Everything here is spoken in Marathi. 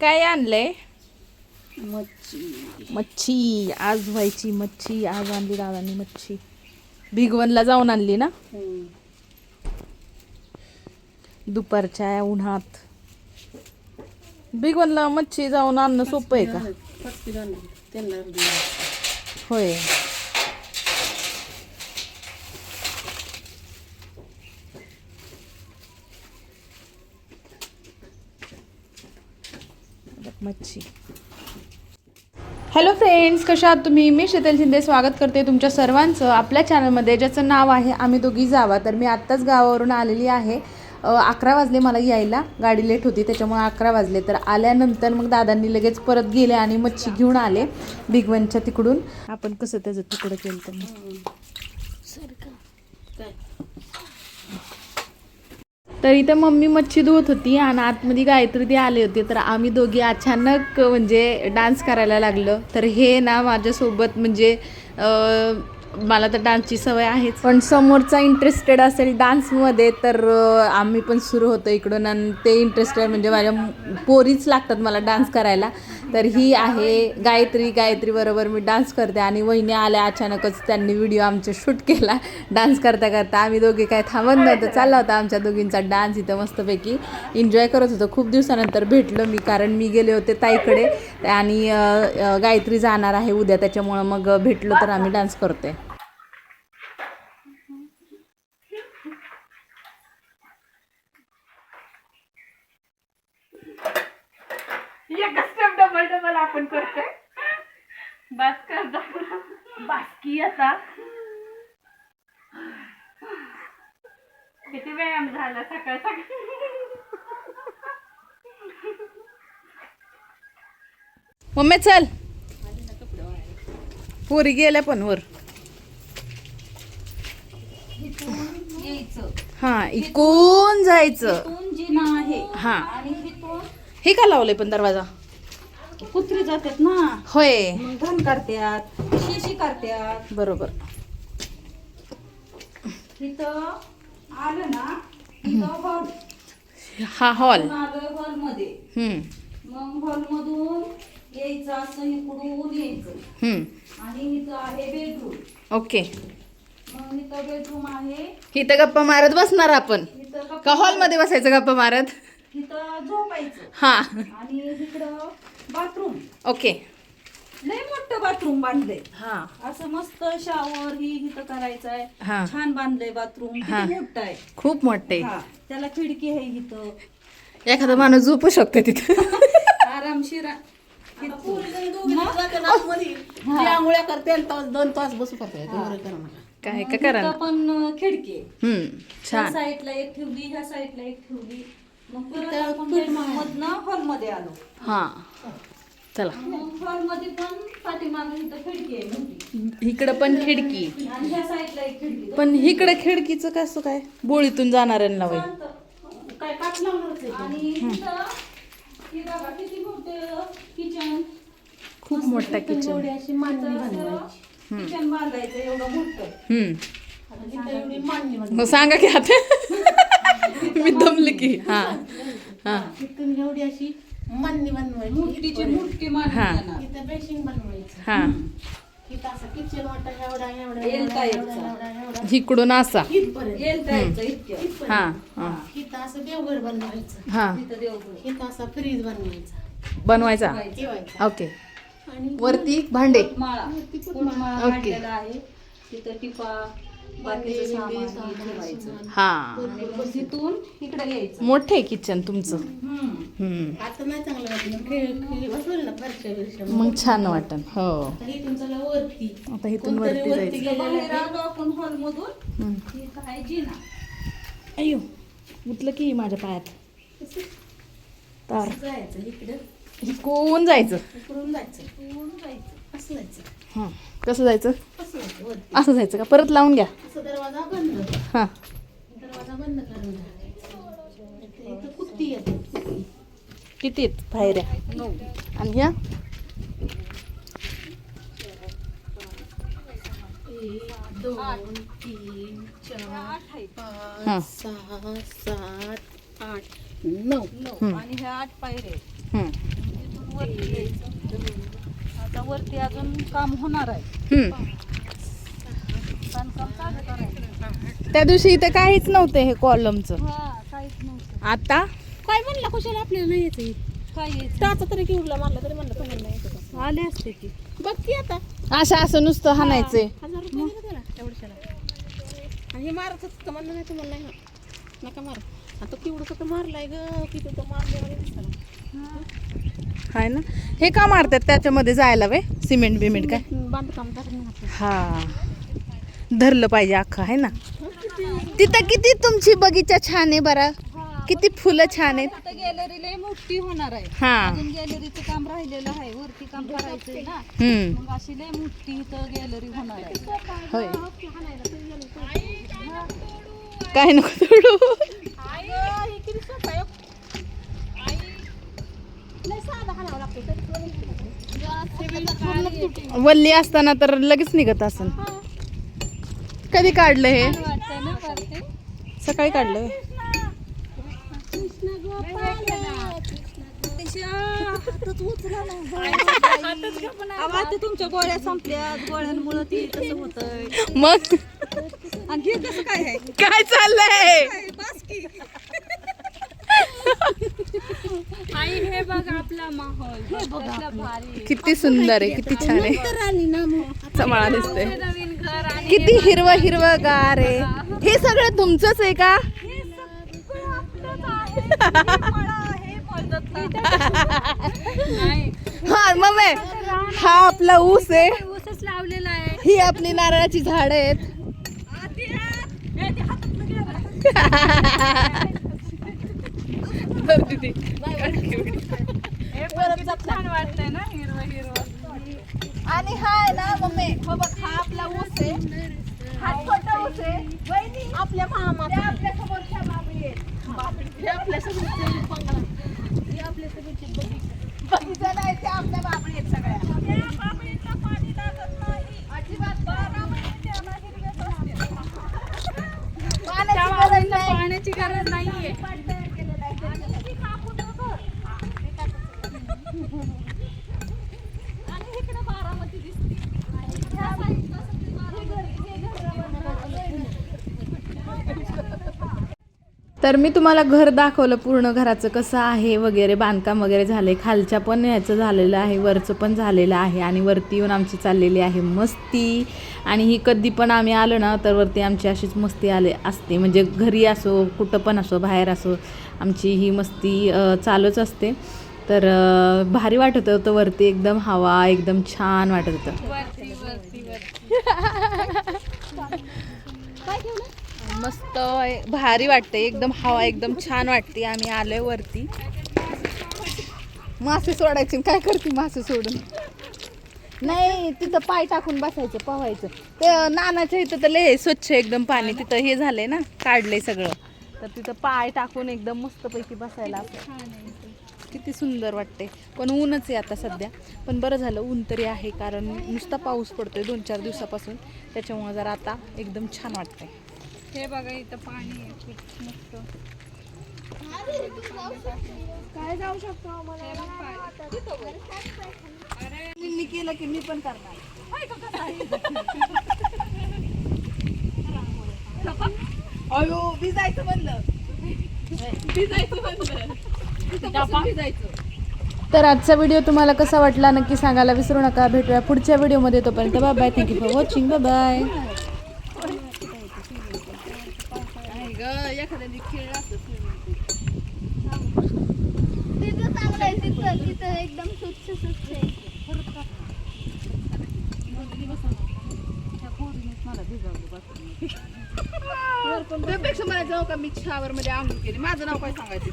काय आणलंय? मच्छी. मच्छी. आज व्हायची मच्छी आज आणली दादांनी मच्छी. भिगवणला जाऊन आणली ना? दुपारच्या उन्हात. भिगवणला मच्छी जाऊन आणणं सोपं आहे का. होय बघ, मच्छी. हॅलो फ्रेंड्स कशा आहात तुम्ही? मी शीतल शिंदे स्वागत करते तुमच्या सर्वांचं आपल्या चॅनलमध्ये ज्याचं नाव आहे आम्ही दोघी जावा. तर मी आत्ताच गावावरून आलेली आहे. अकरा वाजले मला यायला. गाडी लेट होती त्याच्यामुळे अकरा वाजले. तर आल्यानंतर मग दादांनी लगेच परत गेले आणि मच्छी घेऊन आले बिगवनच्या तिकडून. आपण कसं त्याचं तिकडं केलं तर तर इथे मम्मी मच्छी धुवत होती आणि आतमध्ये गायत्री ती आले होते. तर आम्ही दोघी अचानक म्हणजे डान्स करायला लागलो. तर हे ना माझ्यासोबत म्हणजे मला तर डान्सची सवय आहेच. पण समोरचा इंटरेस्टेड असेल डान्समध्ये तर आम्ही पण सुरू होतो इकडून आणि ते इंटरेस्टेड म्हणजे माझ्या पोरीच लागतात मला डान्स करायला. तर ही आहे गायत्री गायत्रीबरोबर मी डान्स करते. आणि वहिनी आल्या अचानकच त्यांनी व्हिडिओ आमचे शूट केला. डान्स करता करता आम्ही दोघे काय थांबत नव्हतं. चालला होता आमच्या दोघींचा डान्स इथं मस्तपैकी. एन्जॉय करत होतो. खूप दिवसानंतर भेटलो मी कारण मी गेले होते ताईकडे. आणि गायत्री जाणार आहे उद्या. त्याच्यामुळं मग भेटलो तर आम्ही डान्स करतोय. एकच स्टेप डबल डबल आपण करतोय. बस कर बाकी आता. किती व्यायाम झाला सकाळ सकाळ. मम्मी चल. पुरी गेल्या पण वर. हा इकून जायचं. इथून जिना आहे. हा. हे का लावलंय पण दरवाजा? कुत्री जातात ना. होय. मग घाण काढत्यात शिशी काढत्यात. बरोबर. आलं ना हॉल. हा हॉल. आलोय हॉलमध्ये हम्म. मग हॉल मधून यायचं असं इकडून यायचं. हम्म. आणि इथं आहे बेडरूम ओके. मग इथं बेडरूम आहे. इथं गप्पा मारत बसणार आपण. इथं का कप- हॉलमध्ये बसायचं गप्पा मारत? इथं झोपायचं. हा. आणि इकडं बाथरूम. ओके. लय मोठं बाथरूम बांधलंय. हा. असं मस्त शावर ही इथं करायचंय. हा. छान बांधलंय बाथरूम. हा. किती मोठं आहे. खूप मोठे हा. त्याला खिडकी आहे इथं. एखादा माणूस झोपू शकतो तिथं. आरामशीर आहे. आंघोळ्या करते आणि तास दोन तास बसू करते एवढं करा मला. काय का करा इथं पण खिडकी आहे. हम्म. ह्या छान. साईडला एक ठेवली ह्या साईडला एक ठेवली. मग परत आपण पीठ bedroom मधनं हॉलमध्ये आलो. हा. चला. मग हॉलमध्ये पण पाठीमागे इथं खिडकी आहे मोठी. इकडं पण खिडकी. आणि ह्या साईडला एक खिडकी. पण इकडे खिडकीचं कसं काय? बोळीतून जाणाऱ्यांना वय. काय काच लावणारच आहे. आणि इथं हे बघा किती मोठे किचन खूप मोठा किचन एवढी अशी मांडणी बनवायची किचन बांधायचं एवढं मोठं. हम्म. आणि इथं एवढी मांडणी बनवायची मग सांगा की आता. मी दमले की. हा हा. इथून एवढी अशी बनवायची. मोठीची मोठी मांडणी हा. येणार. इथं बेसिंग बनवायचं. हा. इथं असं किचन वाटा एवढा एवढा येल एवढा टाईपचा. एवढा एवढा एवढा. इकडून असा. इथपर्यंत. येल जायचं इतकं हा हा. इथं असं देवघर बनवायचं. हा. तिथं देवघर. इथं असा फ्रीज बनवायचा. बनवायचा. ठेवायचा. ओके. आणि वरती भांडे. माळा माळा? ओके. काढलेला आहे? तिथं टिपा बाकीचं सामान हे ठेवायचं. हा. आणि मग तिथून इकडे यायचं मोठे किचन तुमचं. हम्म. हम्म. आता नाही चांगलं वाटलं खेळ खेळ बसवलं ना फरच्या बिरच्या मग छान वाटन हो. आता इथून वरती. आता इथून कोणतरी वरती वरती जायचं. गेलेलं बाहेर आलो आपण हॉल मधून हम्म. ही काय जिना. अयो उतलं की माझ्या पायात. तर. जायचं इकडं. कोण जायचं. इकडून जायचं. इकडून जायचं. असं जायचं हं. कसं जायचं असं जायचं वरती असं जायचं का परत लावून घ्या असं दरवाजा बंद हा दरवाजा बंद करून टाकायचा. इथं कुत्ती येते कुत्ती. किती आहेत पायऱ्या आणि ह्या एक दोन तीन चार हा. पाच सहा सात आठ नऊ नऊ आणि ह्या आठ. हं. यायचं. वरती अजून काम होणार आहे. हम्म. बांधकाम चालू करायचं. त्या दिवशी इथे काहीच नव्हतं हे कॉलमचं हा काहीच नव्हतं. आता? काय म्हणला कुशाला आपल्याला नाही यायचं टाचा तरी किवडला मारला तरी म्हणलं तुम्हाला नाही यायचं का? आले असते की. बघ की आता. असं असं नुसतं हाणायचंय. हजार रुपये दिले त्याला एवढ्याला. आणि हे मारत होतं म्हणलं नाही तुम्हाला नाही ना नका मार. आता तर मारलाय ग किती तर मारले हाय ना? हे का मारतात त्याच्यामध्ये जायला वे? सिमेंट बिमेंट काय? बांधकाम हा. धरलं पाहिजे अख्खं आहे ना? तिथं किती तुमची बगीचा छान आहे बरं? किती फुलं छान आहेत. गॅलरी लय मोठी होणार आहे. हा. अजून गॅलरीचं काम राहिलेलं आहे वरती काम करायचंय ना. हम्म. मग अशी लय मोठी इथं गॅलरी होणार आहे. होय. काय नको तोडू वल्ली असताना तर लगेच निघत असन. कधी काढलं हे? सकाळी काढलं होय. अहो, आता तुमच्या गोळ्या संपल्या गोळ्यांमुळे ती तसं होतंय मग? आणि हे कसं काय काय चाललंय? आई हे बघ आपला माहोल. हे भारी. किती सुंदर आहे किती छान आहे. आली ना मग. चमाळा दिसतोय. नवीन घर आणि किती हिरवं हिरवं गार आहे. हे सगळं तुमचंच आहे का? हे सगळं आपलंच आहे. हे फळं. नाही. हा मम्मी हा आपला ऊस आहे. ऊसच लावलेला आहे. ही आपली नारळाची झाड आहेत. आधी. हे ते. हे पण छान वाटतंय ना हिरवं हिरवं. आणि हा आहे ना मम्मी हो बघ हा आपला ऊस आहे. हा छोटा ऊस आहे. वहिनी आपल्या मामा आपल्या समोरच्या बाबरी आहे आपल्या सगळ्यांचे बंगला. हे आपल्या सगळ्यांचे बगीचा नाही आपल्या बाबरी आहेत सगळ्या. पाणी लागत नाही. अजिबात बारा महिने पाण्याची गरज नाहीये आणि इकडे बारामती दिसते ह्या साईडला सगळी बारामती. हे घर- तर मी तुम्हाला घर दाखवलं पूर्ण घराचं कसं आहे वगैरे बांधकाम वगैरे झाले खालच्या पण ह्याचं झालेलं आहे वरचं पण झालेलं आहे आणि वरती येऊन आमची चाललेली आहे मस्ती. आणि ही कधी पण आम्ही आलो ना तर वरती आमची अशीच मस्ती आले असते. म्हणजे घरी असो कुठं पण असो बाहेर असो आमची ही मस्ती चालूच असते. तर भारी वाटत होतं वरती एकदम हवा एकदम छान वाटत होतं. मस्त भारी वाटते एकदम हवा एकदम छान वाटते. आम्ही आलोय वरती. मासे सोडायचे. काय करते मासे सोडून? नाही तिथं पाय टाकून बसायचं पवायचं. ते नानाच्या इथं तर लय स्वच्छ एकदम पाणी. तिथं हे झालंय ना काढलंय सगळं. तर तिथं पाय टाकून एकदम मस्तपैकी बसायला किती सुंदर वाटते पण ऊनच आहे आता सध्या. पण बरं झालं ऊन तरी आहे. कारण नुसता पाऊस पडतोय दोन चार दिवसापासून. त्याच्यामुळे जरा आता एकदम छान वाटतंय. हे बघा इथं पाणी आहे. खूप मस्त. काय जाऊ शकतो. अरे मी केलं की मी पण करणार. अयो भिजायचं म्हणलं. भिजायचं म्हणलं. तर आजचा व्हिडिओ तुम्हाला कसा वाटला नक्की सांगायला विसरू नका. भेटूया पुढच्या व्हिडिओमध्ये तोपर्यंत bye bye thank you for watching bye bye खेळ तिथं चांगलं आहे तिथं तिथं एकदम स्वच्छ स्वच्छ आहे. त्यापेक्षा मला जाऊ का मी शावर मध्ये आंघोळ केली? माझं नाव काय सांगायचं?